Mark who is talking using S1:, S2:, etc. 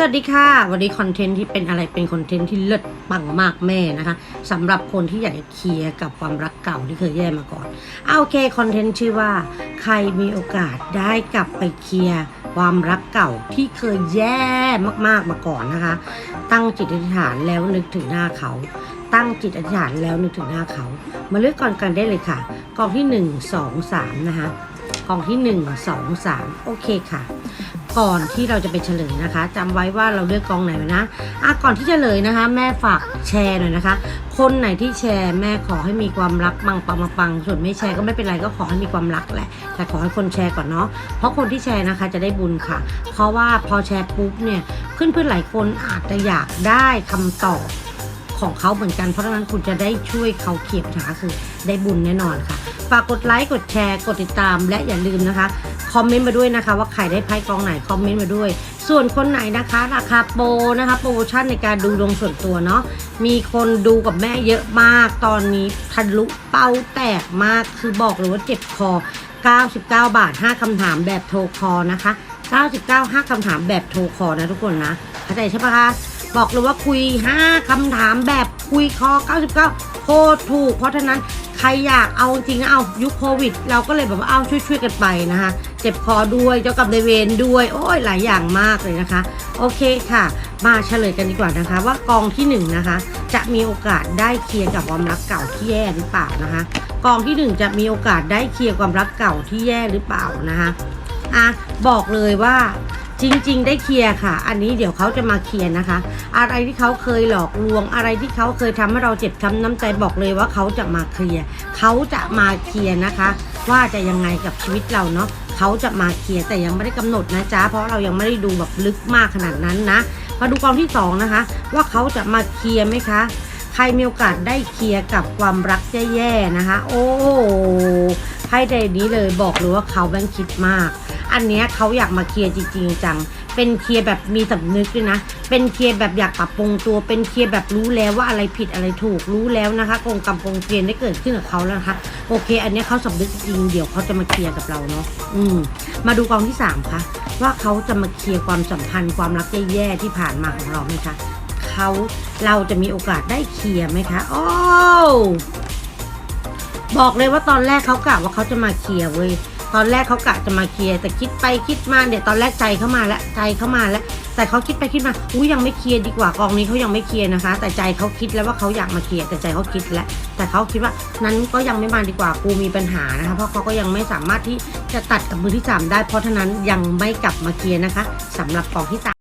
S1: สวัสดีค่ะ วันนี้คอนเทนต์ที่เป็นอะไรเป็นคอนเทนต์ที่เลิศปังมากแม่นะคะสำหรับคนที่อยากจะเคลียร์กับความรักเก่าที่เคยแย่มาก่อนเอาโอเคคอนเทนต์ชื่อว่า ใครมีโอกาสได้กลับไปเคลียร์ความรักเก่าที่เคยแย่มากๆมาก่อนนะคะ ตั้งจิตอธิษฐานแล้วนึกถึงหน้าเขา ตั้งจิตอธิษฐานแล้วนึกถึงหน้าเขา มาเลือกก่อนกันได้เลยค่ะกองที่ 1 2 3 นะคะกองที่ 1 2 3 โอเคค่ะ ก่อนที่เราจะไปเฉลยนะคะจำไว้ว่าเราเลือกกองไหนไว้นะอะก่อนที่จะเฉลยนะคะ แม่ฝากแชร์หน่อยนะคะ คนไหนที่แชร์แม่ขอให้มีความรักปังปังปังปังส่วนไม่แชร์ก็ไม่เป็นไรก็ขอให้มีความรักแหละ แต่ขอให้คนแชร์ก่อนเนาะเพราะคนที่แชร์นะคะจะได้บุญค่ะ เพราะว่าพอแชร์ปุ๊บเนี่ยเพื่อนๆหลายคนอาจจะอยากได้คำตอบของเขาเหมือนกัน เพราะฉะนั้นคุณจะได้ช่วยเขาเขียบหาคือได้บุญแน่นอนค่ะ ฝากกดไลค์ กดแชร์ กดติดตาม และอย่าลืมนะคะ คอมเมนต์มาด้วยนะคะ ว่าใครได้ไพ่กองไหนคอมเมนต์มาด้วย ส่วนคนไหนนะคะ ราคาโปรนะคะโปรโมชั่นในการดูดวงส่วนตัวเนาะมีคนดูกับแม่เยอะมาก ตอนนี้ทะลุเป้าแตกมากคือบอกเลยว่าเจ็บคอ 99 บาท 5คำถามแบบโทรคอนะคะ 99 5คำถามแบบโทรคอนะทุกคนนะเข้าใจใช่ปะคะบอกเลยว่าคุย 5คำถามแบบคุยคอ 99 โคตรถูก เพราะฉะนั้น ใครอยากเอาจริงเอายุคโควิด เราก็เลยแบบว่าเอาช่วยๆกันไปนะคะ เจ็บคอด้วยเจ้ากับในเวรด้วย โอ้ยหลายอย่างมากเลยนะคะ โอเคค่ะ มาเฉลยกันดีกว่านะคะ ว่ากองที่หนึ่งนะคะ จะมีโอกาสได้เคลียร์กับความรักเก่าที่แย่หรือเปล่านะคะ กองที่หนึ่งจะมีโอกาสได้เคลียร์ความรักเก่าที่แย่หรือเปล่านะคะอะบอกเลยว่า จริง ๆ ได้เคลียร์ค่ะ อันนี้เดี๋ยวเขาจะมาเคลียร์นะคะ อะไรที่เขาเคยหลอกลวง อะไรที่เขาเคยทำให้เราเจ็บช้ำน้ำใจบอกเลยว่าเขาจะมาเคลียร์เขาจะมาเคลียร์นะคะ ว่าจะยังไงกับชีวิตเราเนาะเขาจะมาเคลียร์แต่ยังไม่ได้กำหนดนะจ๊ะเพราะเรายังไม่ได้ดูแบบลึกมากขนาดนั้นนะมาดูกองที่สองนะคะ ว่าเขาจะมาเคลียร์ไหมคะใครมีโอกาสได้เคลียร์กับความรักแย่ๆนะคะ โอ้โหไพ่ใดนี้เลยบอกเลยว่าเขาแบงคิดมาก อันเนี้ยเขาอยากมาเคลียร์จริงๆจัง เป็นเคลียร์แบบมีสำนึกด้วยนะ เป็นเคลียร์แบบอยากปรับปรุงตัว เป็นเคลียร์แบบรู้แล้วว่าอะไรผิดอะไรถูก รู้แล้วนะคะกงกรรมกงเกลียนได้เกิดขึ้นกับเขาแล้วนะคะ โอเค อันเนี้ยเขาสำนึกจริง เดี๋ยวเขาจะมาเคลียร์กับเราเนาะ อืม มาดูกองที่สามค่ะ ว่าเขาจะมาเคลียร์ความสัมพันธ์ความรักแย่ๆที่ผ่านมาของเราไหมคะเขาเราจะมีโอกาสได้เคลียร์ไหมคะโอ้บอกเลยว่าตอนแรกเขากะว่าเขาจะมาเคลียร์เว้ย ตอนแรกเขากะจะมาเคลียร์แต่คิดไปคิดมาเดี๋ยวตอนแรกใจเข้ามาแล้วใจเข้ามาแล้ว แต่เขาคิดไปคิดมาอุ้ยยังไม่เคลียร์ดีกว่ากองนี้เขายังไม่เคลียร์นะคะ แต่ใจเขาคิดแล้วว่าเขาอยากมาเคลียร์แต่ใจเขาคิดแล้วแต่เขาคิดว่านั้นก็ยังไม่มาดีกว่ากูมีปัญหานะคะเพราะเขาก็ยังไม่สามารถที่จะตัดกับมือที่สามได้ เพราะฉะนั้นยังไม่กลับมาเคลียร์นะคะสำหรับกองที่สาม